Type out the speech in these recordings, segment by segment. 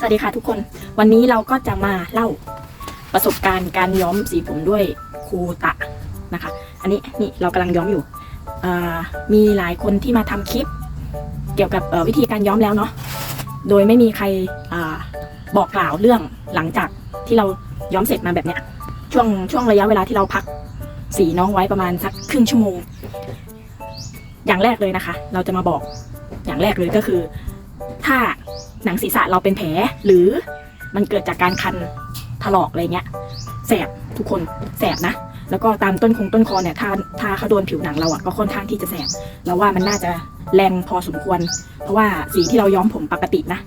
สวัสดีค่ะทุกคน วันนี้เราก็จะมาเล่าประสบการณ์การย้อมสีผมด้วยคูตะนะคะ อันนี้นี่เรากำลังย้อมอยู่ มีหลายคนที่มาทำคลิป เกี่ยวกับวิธีการย้อมแล้วเนาะ โดยไม่มีใครอบอกกล่าวเรื่องหลังจากที่เราย้อมเสร็จมาแบบเนี้ย ช่วงช่วงระยะเวลาที่เราพักสีน้องไว้ประมาณสักครึ่งชั่วโมง อย่างแรกเลยนะคะ เราจะมาบอกอย่างแรกเลยก็คือ ถ้า หนังศีรษะเราเป็นแผลหรือมันเกิดจากการคันถลอกอะไรเงี้ยแสบทุกคนแสบนะ แล้วก็ตามต้นคงต้นคอเนี่ยถ้าถ้าเขาโดนผิวหนังเราอะก็ค่อนข้างที่จะแสบเราว่ามันน่าจะแรงพอสมควร เพราะว่าสีที่เราย้อมผมปกตินะ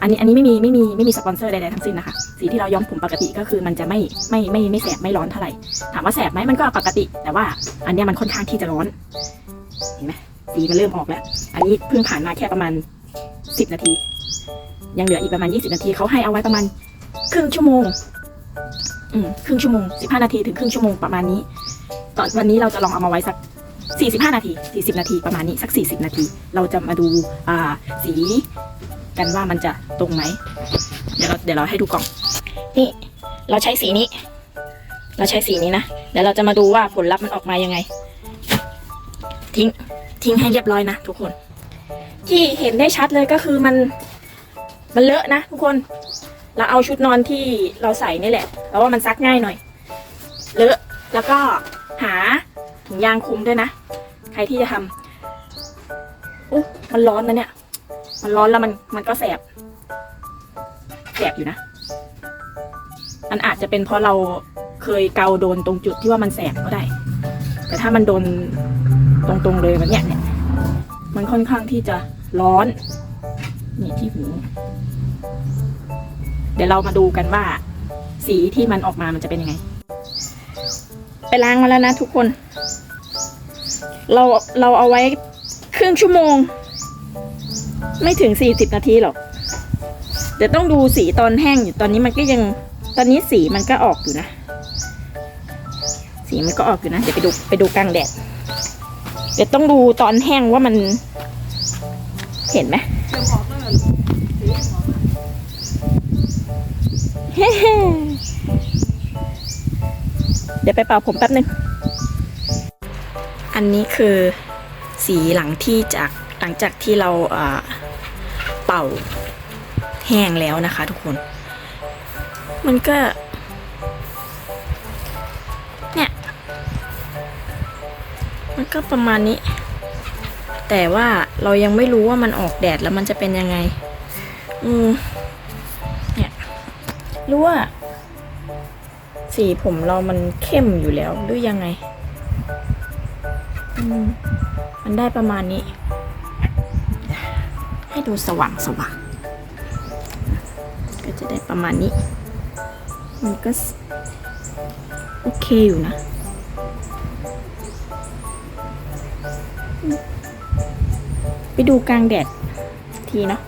อันนี้อันนี้ไม่มีไม่มีไม่มีสปอนเซอร์ใดๆทั้งสิ้นนะคะสีที่เราย้อมผมปกติก็คือมันจะไม่ไม่ไม่ไม่แสบไม่ร้อนเท่าไหร่ถามว่าแสบไหมมันก็ปกติ แต่ว่าอันเนี้ยมันค่อนข้างที่จะร้อนเห็นไหมสีมันเริ่มออกแล้ว อันนี้เพิ่งผ่านมาแค่ประมาณ สิบนาที ยังเหลืออีกประมาณยี่สิบนาทีเขาให้เอาไว้ประมาณครึ่งชั่วโมง อืมครึ่งชั่วโมงสิบห้านาทีถึงครึ่งชั่วโมงประมาณนี้ ตอนวันนี้เราจะลองเอามาไว้สักสี่สิบห้านาทีสี่สิบนาทีประมาณนี้สักสี่สิบนาที เราจะมาดูอ่าสีกันว่ามันจะตรงไหม เดี๋ยวเราเดี๋ยวเราให้ดูกล่อง นี่ เราใช้สีนี้ เราใช้สีนี้นะ เดี๋ยวเราจะมาดูว่าผลลัพธ์มันออกมายังไง ทิ้ง ทิ้งให้เรียบร้อยนะทุกคน ที่เห็นได้ชัดเลยก็คือมันมันเลอะนะทุกคน เราเอาชุดนอนที่เราใส่นี่แหละเพราะว่ามันซักง่ายหน่อย เลอะแล้วก็หาถุงยางคลุมด้วยนะ ใครที่จะทำโอ้มันร้อนนะเนี่ย มันร้อนแล้วมันมันก็แสบ แสบอยู่นะ มันอาจจะเป็นเพราะเราเคยเกาโดนตรงจุดที่ว่ามันแสบก็ได้ แต่ถ้ามันโดนตรงๆเลยมันเนี่ยเนี่ย มันค่อนข้างที่จะร้อน นี่ที่หูเดี๋ยวเรามาดูกันว่า สีที่มันออกมามันจะเป็นยังไง ไปล้างมาแล้วนะทุกคน เราเราเอาไว้ครึ่งชั่วโมง ไม่ถึงสี่สิบนาทีหรอกเดี๋ยวต้องดูสีตอนแห้งอยู่ตอนนี้มันก็ยังตอนนี้สีมันก็ออกอยู่นะ สีมันก็ออกอยู่นะ เดี๋ยวไปดูไปดูกลางแดด เดี๋ยวต้องดูตอนแห้งว่ามัน เห็นไหมเดี๋ยวไปเป่าผมแป๊บนึง อันนี้คือสีหลังที่จากหลังจากที่เราเอ่อเป่าแห้งแล้วนะคะทุกคน มันก็ มันก็ประมาณนี้ แต่ว่าเรายังไม่รู้ว่ามันออกแดดแล้วมันจะเป็นยังไง อืมเนี่ยรู้ว่า สีผมเรามันเข้มอยู่แล้วหรือยังไง อืมมันได้ประมาณนี้ ให้ดูสว่างสว่างก็จะได้ประมาณนี้ มันก็ โอเคอยู่นะ ไปดูกลางแดดทีเนาะ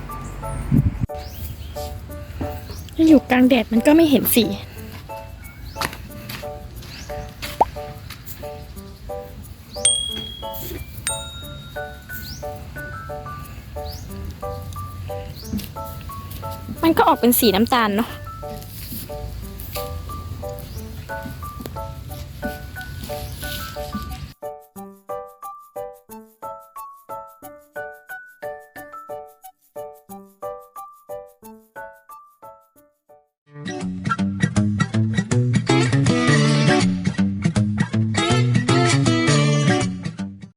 แล้วอยู่กลางแดดมันก็ไม่เห็นสีมันก็ออกเป็นสีน้ำตาลเนาะ